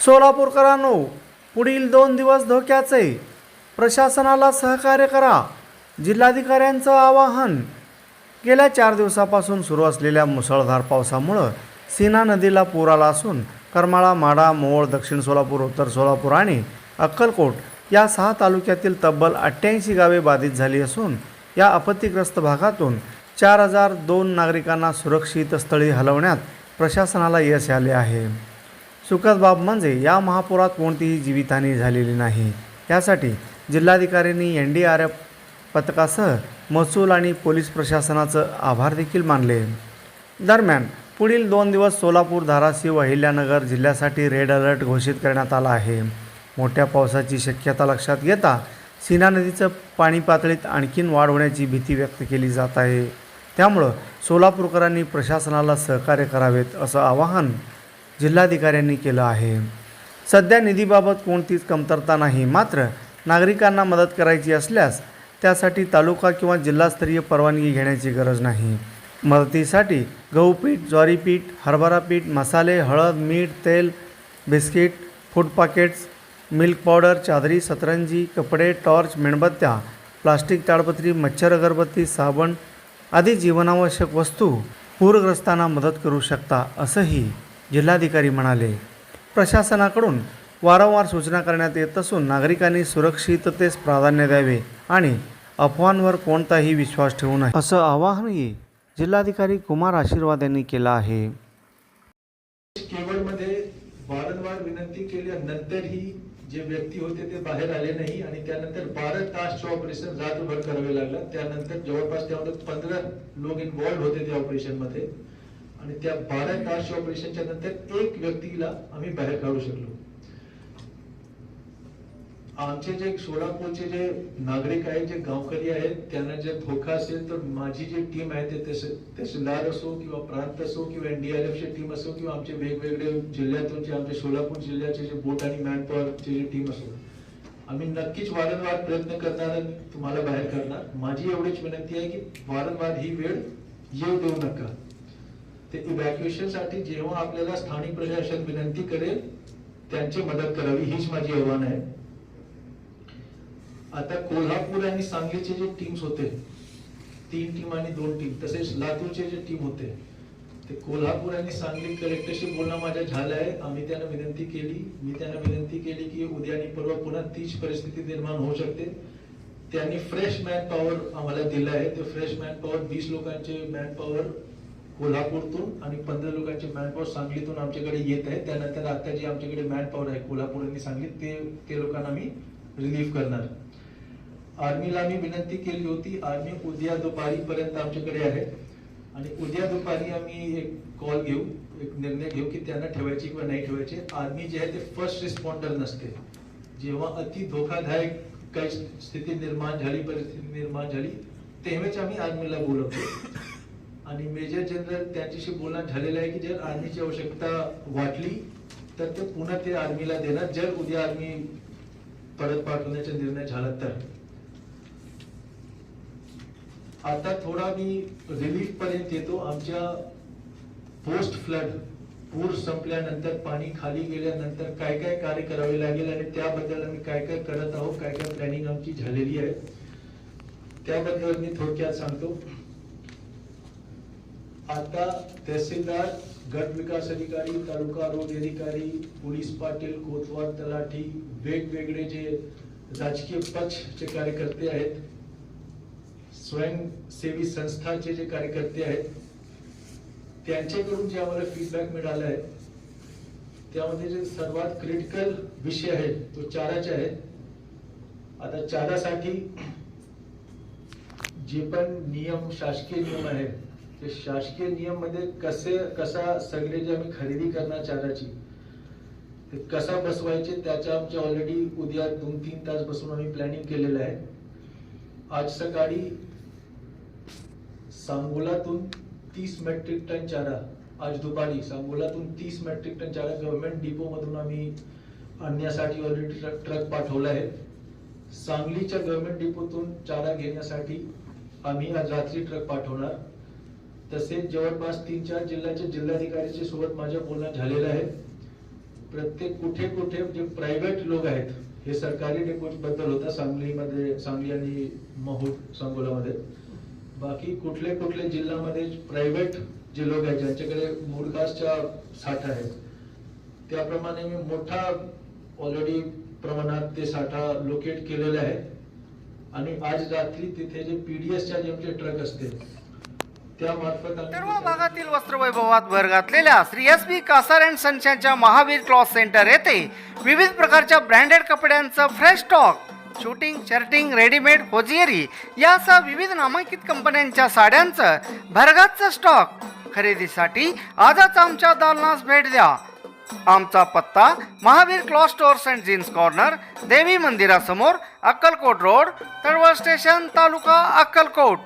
सोलापूरकरांनो पुढील दोन दिवस धोक्याचे. प्रशासनाला सहकार्य करा. जिल्हाधिकाऱ्यांचं आवाहन. गेल्या चार दिवसापासून सुरू असलेल्या मुसळधार पावसामुळं सीना नदीला पूर आला असून करमाळा माडा मोहोळ दक्षिण सोलापूर उत्तर सोलापूर आणि अक्कलकोट या सहा तालुक्यातील तब्बल अठ्ठ्याऐंशी गावे बाधित झाली असून या आपत्तीग्रस्त भागातून चार हजार दोन नागरिकांना सुरक्षित स्थळी हलवण्यात प्रशासनाला यश आले आहे. सुखद बाब म्हणजे या महापुरात कोणतीही जीवितहानी झालेली नाही. यासाठी जिल्हाधिकाऱ्यांनी एन डी आर एफ पथकासह महसूल आणि पोलीस प्रशासनाचं आभार देखील मानले. दरम्यान पुढील दोन दिवस सोलापूर धाराशिव अहिल्यानगर जिल्ह्यासाठी रेड अलर्ट घोषित करण्यात आला आहे. मोठ्या पावसाची शक्यता लक्षात घेता सीना नदीचं पाणी पातळीत आणखीन वाढ होण्याची भीती व्यक्त केली जात आहे. त्यामुळं सोलापूरकरांनी प्रशासनाला सहकार्य करावेत असं आवाहन जिल्हाधिकाऱ्यांनी केलं आहे. सध्या निधीबाबत कोणतीच कमतरता नाही. मात्र नागरिकांना मदत करायची असल्यास त्यासाठी तालुका किंवा जिल्हास्तरीय परवानगी घेण्याची गरज नाही. मदतीसाठी गहू पीठ ज्वारी पीठ हरभरा पीठ मसाले हळद मीठ तेल biscuit food packets milk powder चादरी सतरंजी कपडे टॉर्च मेणबत्त्या प्लास्टिक ताडपत्री मच्छर अगरबत्ती साबण आदी जीवनावश्यक वस्तू पूरग्रस्तांना मदत करू शकता असंही जिल्हाधिकारी म्हणाले प्रशासनाकडून वारंवार सूचना करण्यात येत असून नागरिकांनी सुरक्षिततेस प्राधान्य द्यावे आणि अफवांवर कोणताही विश्वास ठेवू नये. असं आवाहनही जिल्हाधिकारी कुमार आशीर्वाद यांनी केलं आहे. केवळमध्ये वारंवार विनंती केल्यानंतरही जे व्यक्ती होते ते बाहेर आले नाही आणि त्यानंतर बारा तासचे ऑपरेशन रात्रभर करावे लागलं. त्यानंतर जवळपास त्यामध्ये पंधरा लोक इन्व्हॉल्ड होते त्या ऑपरेशनमध्ये. आणि त्या बारा तासच्या ऑपरेशनच्या नंतर एक व्यक्तीला आम्ही बाहेर काढू शकलो. आमचे जे सोलापूरचे जे नागरिक आहेत जे गावकरी आहेत त्यांना जे धोका असेल तर माझी जी टीम आहे ते तहसीलदार असो किंवा प्रांत असो किंवा एनडीआरएफची टीम असो किंवा आमचे वेगवेगळे जिल्ह्यातून जे आमचे सोलापूर जिल्ह्याचे जे बोट आणि मॅनपॉवरची जी टीम असो. आम्ही नक्कीच वारंवार प्रयत्न करणार तुम्हाला बाहेर करणार माझी एवढीच विनंती आहे की वारंवार ही वेळ येऊ देऊ नका. ते इव्हॅक्युएशनसाठी जेव्हा आपल्याला स्थानिक प्रशासन विनंती करेल त्यांची मदत करावी हीच माझी आव्हान आहे. आता कोल्हापूर आणि सांगलीचे जे टीम्स होते तीन टीम आणि दोन टीम तसेच लातूरचे जे टीम होते ते कोल्हापूर आणि सांगली कलेक्टरशी बोलणं माझ्या झालं आहे. आम्ही त्यांना विनंती केली मी त्यांना विनंती केली की उद्या आणि परवा पुन्हा तीच परिस्थिती निर्माण होऊ शकते. त्यांनी फ्रेश मॅन पॉवर आम्हाला दिलं आहे. ते फ्रेश मॅन पॉवर वीस लोकांचे मॅन पॉवर कोल्हापूरतून. आणि पंधरा लोकांचे मॅनपॉवर सांगलीतून आमच्याकडे येत आहे त्यानंतर आता जे आमच्याकडे मॅनपॉवर आहे कोल्हापूर आणि सांगली ते ते लोकांना आम्ही रिलीफ करणार. आर्मीला आम्ही विनंती केली होती आर्मी उद्या दुपारी पर्यंत आमच्याकडे आहे. आणि उद्या दुपारी आम्ही एक कॉल घेऊ एक निर्णय घेऊ की त्यांना ठेवायची किंवा नाही ठेवायची. आर्मी जे आहे ते फर्स्ट रिस्पॉन्डर नसते. जेव्हा अति धोकादायक काही स्थिती निर्माण झाली परिस्थिती निर्माण झाली तेव्हाच आम्ही आर्मीला बोलवतो. आणि मेजर जनरल त्यांच्याशी बोलणं झालेलं आहे की जर आर्मीची आवश्यकता वाटली तर ते पुन्हा ते आर्मीला देणार. जर उद्या आर्मी परत पाठवण्याचा निर्णय झाला तर. आता थोडा मी रिलीफ पर्यंत येतो. आमच्या पोस्ट फ्लड पूर संपल्यानंतर पाणी खाली गेल्यानंतर काय काय कार्य करावे लागेल आणि त्याबद्दल आम्ही काय काय करत आहोत काय काय प्लॅनिंग आमची झालेली आहे त्याबद्दल मी थोडक्यात सांगतो. आता तहसीलदार गट विकास अधिकारी तालुका आरोग्य अधिकारी पोलीस पाटील कोतवाल तलाठी वेगवेगळे जे राजकीय पक्षचे कार्यकर्ते आहेत स्वयंसेवी संस्थाचे जे कार्यकर्ते आहेत त्यांच्याकडून जे आम्हाला फीडबॅक मिळाला आहे त्यामध्ये जे सर्वात क्रिटिकल विषय आहे तो चाराचे आहे. आता चारासाठी जे पण नियम शासकीय नियम आहेत ते शासकीय नियममध्ये कसे कसा सगळे जे आम्ही खरेदी करणार चाराची ते कसा बसवायचे त्याच्या आमच्या ऑलरेडी उद्या दोन तीन तास बसून आम्ही प्लॅनिंग केलेलं आहे. आज सकाळी सांगोलातून तीस मेट्रिक टन चारा आज दुपारी सांगोलातून तीस मेट्रिक टन चारा गव्हर्नमेंट डिपो मधून आम्ही आणण्यासाठी ऑलरेडी ट्रक ट्रक पाठवला आहे. सांगलीच्या गव्हर्नमेंट डिपोतून चारा घेण्यासाठी आम्ही आज रात्री ट्रक पाठवणार. तसेच जवळपास तीन चार जिल्ह्याच्या जिल्हाधिकारीच्या सोबत माझ्या बोलणं झालेलं आहे. प्रत्येक कुठे कुठे जे प्रायव्हेट लोक आहेत हे सरकारी डेपोजबद्दल होता सांगलीमध्ये सांगली आणि महूर सांगोलामध्ये. बाकी कुठले कुठले जिल्ह्यामध्ये प्रायव्हेट जे लोक आहेत ज्यांच्याकडे मुरघासच्या साठा आहेत त्याप्रमाणे मी मोठा ऑलरेडी प्रमाणात ते साठा लोकेट केलेले आहेत. आणि आज रात्री तिथे जे पीडीएसच्या जे आमचे ट्रक असते सर्व भागातील वस्त्रवैभवात भर घातलेल्या Shri S B Kasar and सनशाईनच्या Mahavir cloth centre येथे विविध प्रकारच्या ब्रँडेड कपड्यांचं fresh stock suiting shirting readymade hosiery यासह विविध नामांकित कंपन्यांच्या साड्यांचं भरगच्च स्टॉक. खरेदीसाठी आजच आमच्या दालनास भेट द्या. आमचा पत्ता Mahavir cloth stores and jeans corner देवी मंदिरासमोर अक्कलकोट रोड तळवळ स्टेशन तालुका अक्कलकोट.